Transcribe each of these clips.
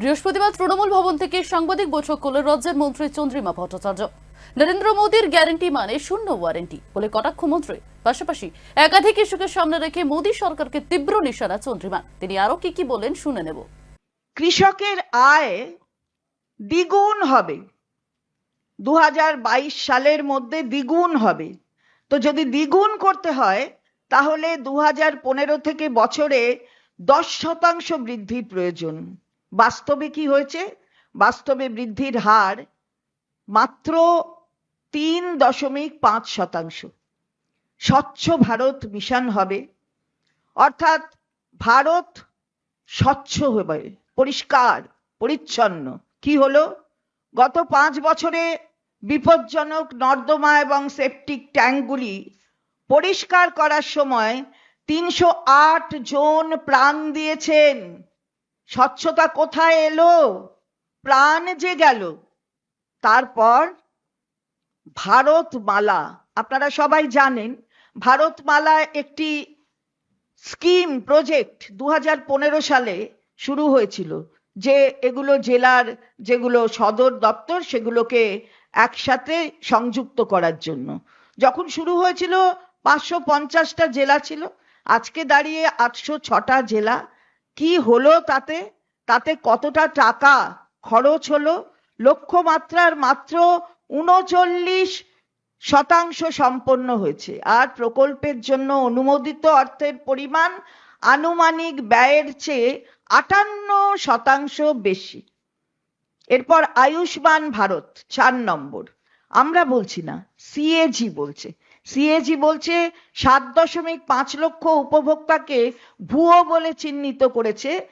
বৃহস্পতিবার তৃণমূল ভবন থেকে সাংবাদিক বৈঠক করলেন রাজ্যের মন্ত্রী চন্দ্রিমা ভট্টাচার্য। নরেন্দ্র মোদীর গ্যারান্টি মানে শূন্য ওয়ারেন্টি বলে কটাক্ষ মন্ত্রী। পাশাপাশি একাধিক ইস্যুকে সামনে রেখে মোদী সরকারকে তীব্র নিশানা চন্দ্রিমা। তিনি আরও কি কি বলেন শুনে নেব। কৃষকের আয় দ্বিগুণ হবে। দু হাজার বাইশ সালের মধ্যে দ্বিগুণ হবে। তো যদি দ্বিগুণ করতে হয়, তাহলে দু থেকে বছরে দশ শতাংশ বৃদ্ধির প্রয়োজন। বাস্তবে কি হয়েছে? বাস্তবে বৃদ্ধির হার মাত্র তিন দশমিক পাঁচ শতাংশ। স্বচ্ছ ভারত মিশন হবে। অর্থাৎ ভারত স্বচ্ছ হবে, পরিষ্কার, পরিচ্ছন্ন। কি হলো? গত পাঁচ বছরে বিপজ্জনক নর্দমা এবং সেপটিক ট্যাঙ্কগুলি পরিষ্কার করার সময় তিনশো আট জন প্রাণ দিয়েছেন। স্বচ্ছতা কোথায় এলো? প্রাণ যে গেল। তারপর ভারতমালা, আপনারা সবাই জানেন, ভারতমালা একটি স্কিম, প্রজেক্ট দুই হাজার পনেরো সালে শুরু হয়েছিল যে এগুলো জেলার যেগুলো সদর দপ্তর সেগুলোকে একসাথে সংযুক্ত করার জন্য। যখন শুরু হয়েছিল, পাঁচশো পঞ্চাশটা জেলা ছিল। আজকে দাঁড়িয়ে আটশো ছটা জেলা কি হলো তাতে? তাতে কতটা টাকা খরচ হলো? লক্ষ্যমাত্রার মাত্র উনচল্লিশ শতাংশ সম্পন্ন হয়েছে। আর প্রকল্পের জন্য অনুমোদিত অর্থের পরিমাণ আনুমানিক ব্যয়ের চেয়ে আটান্ন শতাংশ বেশি। এরপর আয়ুষ্মান ভারত, চার নম্বর। আমরা বলছি না, সিএজি বলছে। সিএজি বলছে, সাত দশমিক পাঁচ লক্ষ উপভোক্তাকে ভুয়ো বলে চিহ্নিত করেছে।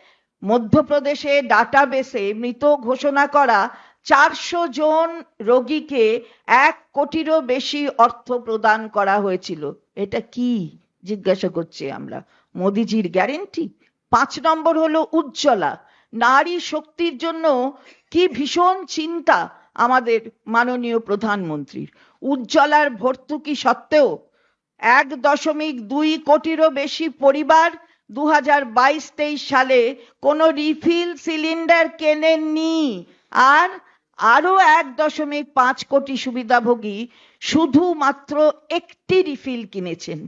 মধ্যপ্রদেশে ডাটাবেসে মৃত ঘোষণা করা চারশো জন রোগীকে এক কোটিরও বেশি অর্থ প্রদান করা হয়েছিল। এটা কি? জিজ্ঞাসা করছি আমরা। মোদিজির গ্যারেন্টি? পাঁচ নম্বর হলো উজ্জ্বলা। নারী শক্তির জন্য কি ভীষণ চিন্তা? আমাদের মাননীয় প্রধানমন্ত্রীর। উজ্জ্বলার ভর্তুকি সত্ত্বেও এক দশমিক দুই কোটিরও বেশি পরিবার দু হাজার বাইশ তেইশ সালে কোনো রিফিল সিলিন্ডার কেনেননি। আর আরও এক দশমিক পাঁচ কোটি সুবিধাভোগী শুধুমাত্র একটি রিফিল কিনেছেন।